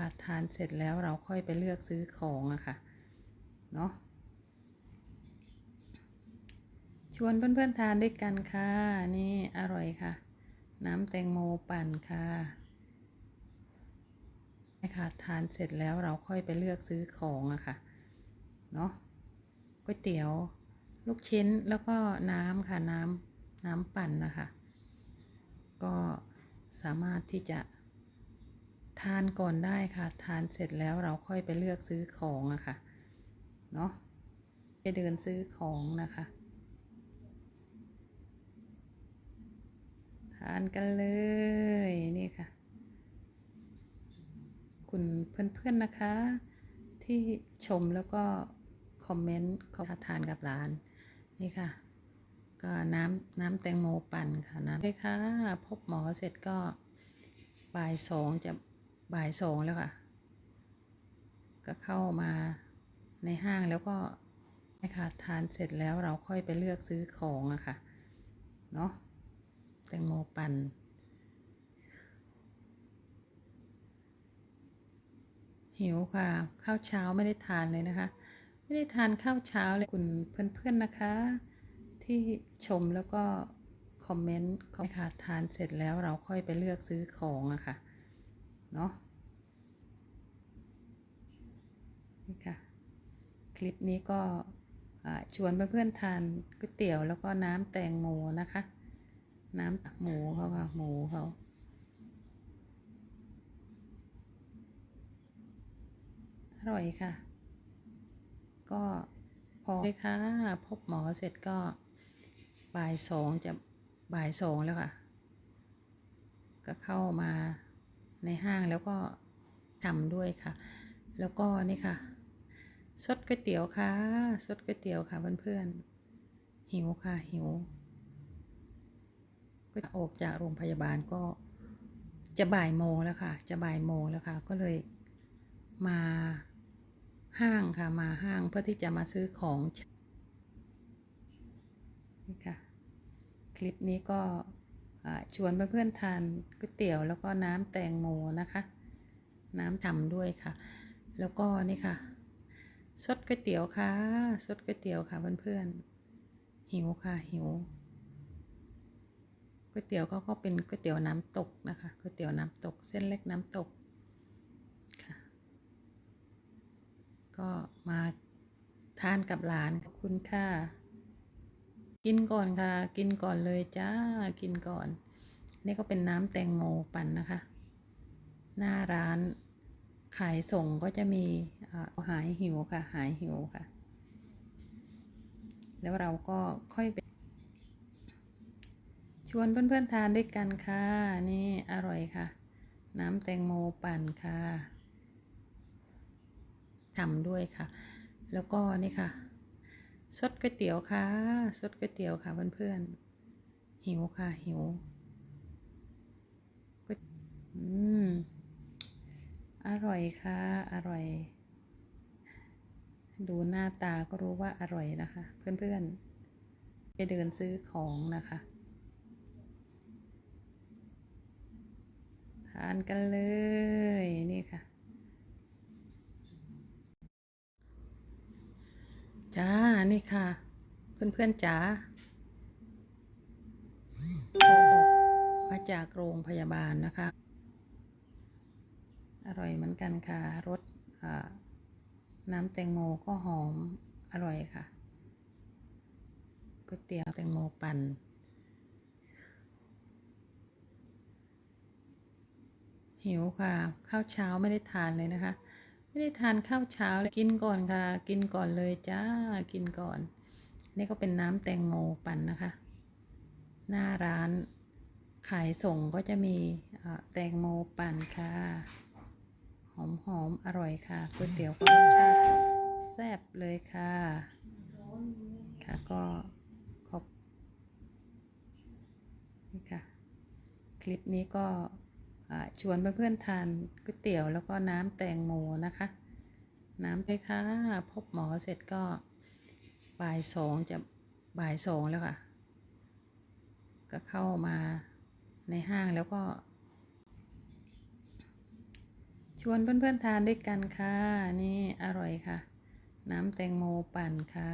ค่ะทานเสร็จแล้วเราค่อยไปเลือกซื้อของอะค่ะ เนาะชวนเพื่อนๆทานด้วยกันค่ะ นี่อร่อยค่ะ น้ำแตงโมปั่นค่ะค่ะทานเสร็จแล้วเราค่อยไปเลือกซื้อของอะค่ะ เนาะก๋วยเตี๋ยว ลูกชิ้นแล้วก็น้ำค่ะน้ำน้ำปั่นนะคะ ก็สามารถที่จะ ทานก่อนได้ค่ะ ทานเสร็จแล้วเราค่อยไปเลือกซื้อของอะค่ะ เนาะไปเดินซื้อของนะคะ ทานกันเลยนี่ค่ะ คุณเพื่อนๆนะคะ ที่ชมแล้วก็คอมเมนต์เขาทานกับร้านนี่ค่ะ ก็น้ำน้ำแตงโมปั่นค่ะน้ำเลยค่ะ พบหมอเสร็จก็บ่ายสองจะ บ่ายสองแล้วค่ะ ก็เข้ามาในห้างแล้วก็นะคะทานเสร็จแล้วเราค่อยไปเลือกซื้อของอะค่ะ เนาะแตงโมปั่นหิวค่ะ ข้าวเช้าไม่ได้ทานเลยนะคะ ไม่ได้ทานข้าวเช้าเลยคุณเพื่อนๆนะคะ ที่ชมแล้วก็คอมเมนต์เขาค่ะทานเสร็จแล้วเราค่อยไปเลือกซื้อของอะค่ะ เนาะนี่ค่ะ คลิปนี้ก็ชวนเพื่อนๆทานก๋วยเตี๋ยวแล้วก็น้ำแตงโมนะคะ น้ำหมูเขาค่ะหมูเขาอร่อยค่ะ ก็พอเลยค่ะ พบหมอเสร็จก็บ่ายสองจะบ่ายสองแล้วค่ะ ก็เข้ามา ในห้างแล้วก็ทำด้วยค่ะ แล้วก็นี่ค่ะสดก๋วยเตี๋ยวค่ะสดก๋วยเตี๋ยวค่ะเพื่อนๆหิวค่ะหิวก็ออกจากโรงพยาบาลก็จะบ่ายโมงแล้วค่ะ จะบ่ายโมงแล้วค่ะ ก็เลยมาห้างค่ะ มาห้างเพื่อที่จะมาซื้อของนี่ค่ะ คลิปนี้ก็ ชวนเพื่อนๆทานก๋วยเตี๋ยวแล้วก็น้ำแตงโมนะคะ น้ำทำด้วยค่ะ แล้วก็นี่ค่ะสดก๋วยเตี๋ยวค่ะสดก๋วยเตี๋ยวค่ะเพื่อนๆหิวค่ะหิวก๋วยเตี๋ยวเขาก็เป็นก๋วยเตี๋ยวน้ำตกนะคะก๋วยเตี๋ยวน้ำตก เส้นเล็กน้ำตกค่ะ ก็มาทานกับหลานขอบคุณค่ะ กินก่อนค่ะ กินก่อนเลยจ้า กินก่อน นี่ก็เป็นน้ำแตงโมปั่นนะคะ หน้าร้านขายส่งก็จะมีอ่าหายหิวค่ะ หายหิวค่ะ แล้วเราก็ค่อยไป ชวนเพื่อนๆทานด้วยกันค่ะ นี่อร่อยค่ะ น้ำแตงโมปั่นค่ะทำด้วยค่ะ แล้วก็นี่ค่ะ สดก๋วยเตี๋ยวค่ะ สดก๋วยเตี๋ยวค่ะเพื่อนๆ หิวค่ะ หิวอืม อร่อยค่ะ อร่อย ดูหน้าตาก็รู้ว่าอร่อยนะคะ เพื่อนๆ ไปเดินซื้อของนะคะ ทานกันเลย นี่ค่ะ จ้า นี่ค่ะ เพื่อนๆจ๋าออกมาจากโรงพยาบาลนะคะ อร่อยเหมือนกันค่ะ รสน้ำแตงโมก็หอมอร่อยค่ะก๋วยเตี๋ยวแตงโมปั่นหิวค่ะ ข้าวเช้าไม่ได้ทานเลยนะคะ ไม่ได้ทานข้าวเช้าเลยกินก่อนค่ะ กินก่อนเลยจ้ากินก่อน นี่ก็เป็นน้ำแตงโมปั่นนะคะ หน้าร้านขายส่งก็จะมีแตงโมปั่นค่ะ หอมหอมๆอร่อยค่ะก๋วยเตี๋ยวก็รสชาติแซ่บเลยค่ะ ค่ะก็ขอบนี่ค่ะ คลิปนี้ก็ ชวนเพื่อนๆทานก๋วยเตี๋ยวแล้วก็น้ำแตงโมนะคะ น้ำเลยค่ะพบหมอเสร็จก็บ่ายสองจะบ่ายสองแล้วค่ะ ก็เข้ามาในห้างแล้วก็ ชวนเพื่อนๆทานด้วยกันค่ะ นี่อร่อยค่ะ น้ำแตงโมปั่นค่ะ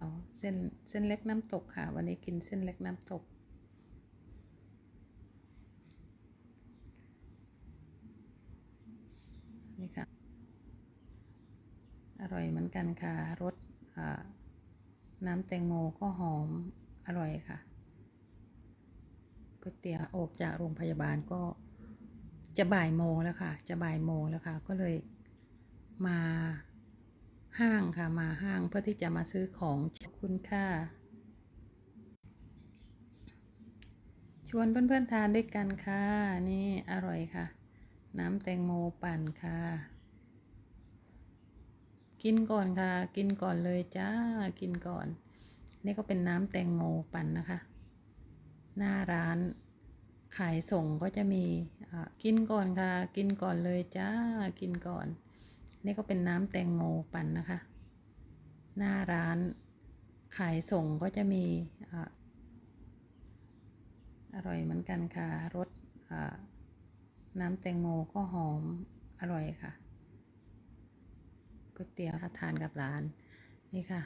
อ๋อเส้นเส้นเล็กน้ำตกค่ะ วันนี้กินเส้นเล็กน้ำตก นี่ค่ะ อร่อยเหมือนกันค่ะรสน้ำแตงโมก็หอมอร่อยค่ะก๋วยเตี๋ยวออกจากโรงพยาบาลก็จะบ่ายโมงแล้วค่ะ จะบ่ายโมงแล้วค่ะ ก็เลยมาห้างค่ะ มาห้างเพื่อที่จะมาซื้อของขอบคุณค่ะ ชวนเพื่อนๆทานด้วยกันค่ะ นี่อร่อยค่ะ น้ำแตงโมปั่นค่ะ กินก่อนค่ะ กินก่อนเลยจ้า กินก่อน นี่ก็เป็นน้ำแตงโมปั่นนะคะ หน้าร้านขายส่งก็จะมีกินก่อนค่ะ กินก่อนเลยจ้า กินก่อน นี่ก็เป็นน้ำแตงโมปั่นนะคะ หน้าร้านขายส่งก็จะมีอ่าอร่อยเหมือนกันค่ะ รสน้ำแตงโมก็หอมอร่อยค่ะ ก๋วยเตี๋ยวค่ะทานกับร้าน นี่ค่ะ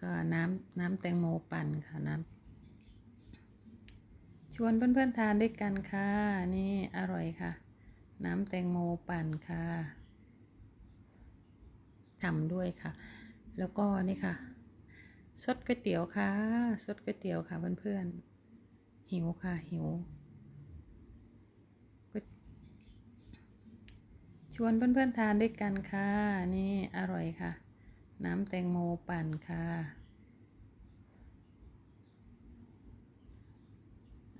ก็น้ำน้ำแตงโมปั่นค่ะน้ำชวนเพื่อนๆทานด้วยกันค่ะ นี่อร่อยค่ะ น้ำแตงโมปั่นค่ะทำด้วยค่ะ แล้วก็นี่ค่ะสดก๋วยเตี๋ยวค่ะสดก๋วยเตี๋ยวค่ะเพื่อนๆหิวค่ะหิว วนเพื่อนๆทานด้วยกันค่ะ นี่อร่อยค่ะ น้ำแตงโมปั่นค่ะ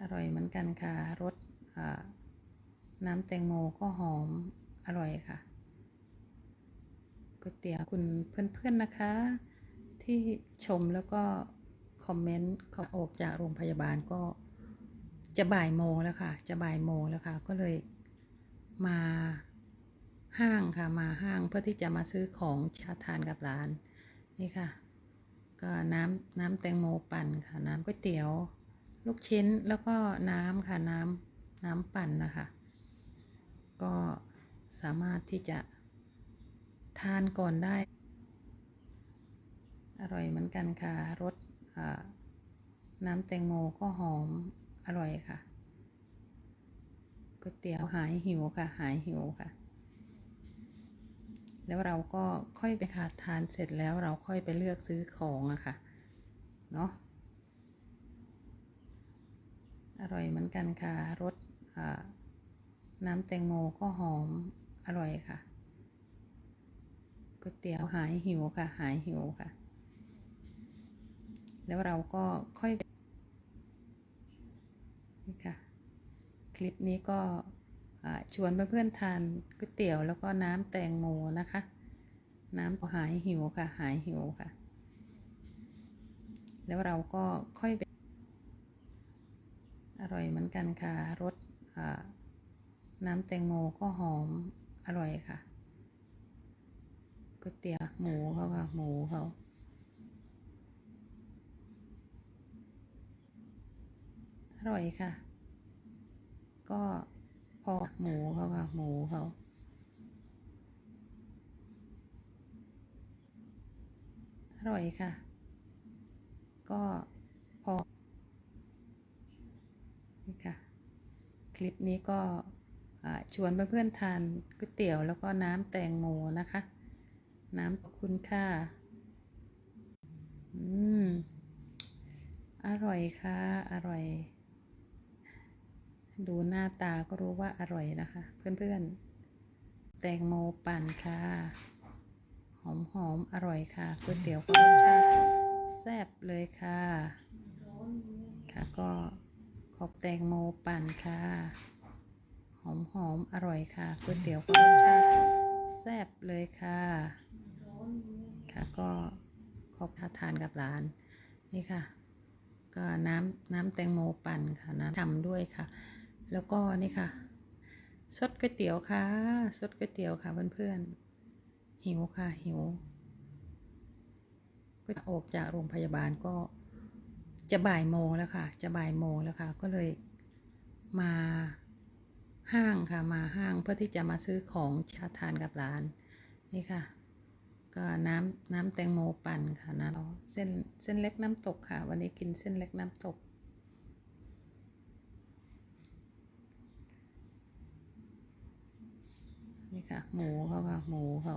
อร่อยเหมือนกันค่ะรสน้ำแตงโมก็หอมอร่อยค่ะก๋วยเตี๋ยวคุณเพื่อนๆนะคะ ที่ชมแล้วก็คอมเมนต์ขาออกจากโรงพยาบาลก็จะบ่ายโมงแล้วค่ะ จะบ่ายโมงแล้วค่ะ ก็เลยมา ห้างค่ะมาห้างเพื่อที่จะมาซื้อของชาทานกับร้าน นี่ค่ะ ก็น้ำน้ำแตงโมปั่นค่ะ น้ำก๋วยเตี๋ยว ลูกชิ้นแล้วก็น้ำค่ะน้ำน้ำปั่นนะคะ ก็สามารถที่จะทานก่อนได้ อร่อยเหมือนกันค่ะรสน้ำแตงโมก็หอมอร่อยค่ะก๋วยเตี๋ยวหายหิวค่ะ หายหิวค่ะ แล้วเราก็ค่อยไปขาดทานเสร็จแล้วเราค่อยไปเลือกซื้อของอะค่ะ เนาะอร่อยเหมือนกันค่ะรสน้ำแตงโมก็หอมอร่อยค่ะก๋วยเตี๋ยวหายหิวค่ะ หายหิวค่ะ แล้วเราก็ค่อยไปนี่ค่ะ คลิปนี้ก็ ชวนเพื่อนๆทานก๋วยเตี๋ยวแล้วก็น้ำแตงโมนะคะ น้ำหายหิวค่ะ หายหิวค่ะ แล้วเราก็ค่อยไปอร่อยเหมือนกันค่ะรสน้ำแตงโมก็หอมอร่อยค่ะก๋วยเตี๋ยวหมูเขาค่ะ หมูเขาอร่อยค่ะ ก็ อหมูเขาค่ะหมูเขาอร่อยค่ะ ก็พอนี่ค่ะ คลิปนี้ก็ชวนเพื่อนๆทานก๋วยเตี๋ยวแล้วก็น้ำแตงโมนะคะ น้ำขอบคุณค่ะ อืม อร่อยค่ะ อร่อย ดูหน้าตาก็รู้ว่าอร่อยนะคะ เพื่อนๆ แตงโมปั่นค่ะ หอมหอมๆอร่อยค่ะก๋วยเตี๋ยวก็รสชาติแซ่บเลยค่ะ ค่ะก็ขอบแตงโมปั่นค่ะ หอมหอมๆอร่อยค่ะก๋วยเตี๋ยวก็รสชาติแซ่บเลยค่ะ ค่ะก็ขอบทาทานกับร้านนี่ค่ะก็น้ำน้ำแตงโมปั่นค่ะ น้ำทำด้วยค่ะ แล้วก็นี่ค่ะซดก๋วยเตี๋ยวค่ะซดก๋วยเตี๋ยวค่ะเพื่อนๆหิวค่ะหิวก็ออกจากโรงพยาบาลก็จะบ่ายโมงแล้วค่ะ จะบ่ายโมงแล้วค่ะ ก็เลยมาห้างค่ะ มาห้างเพื่อที่จะมาซื้อของชาทานกับร้าน นี่ค่ะ ก็น้ำน้ำแตงโมปั่นค่ะน้ำเส้นเส้นเล็กน้ำตกค่ะ วันนี้กินเส้นเล็กน้ำตก ค่ะ หมูเขาค่ะ หมูเขา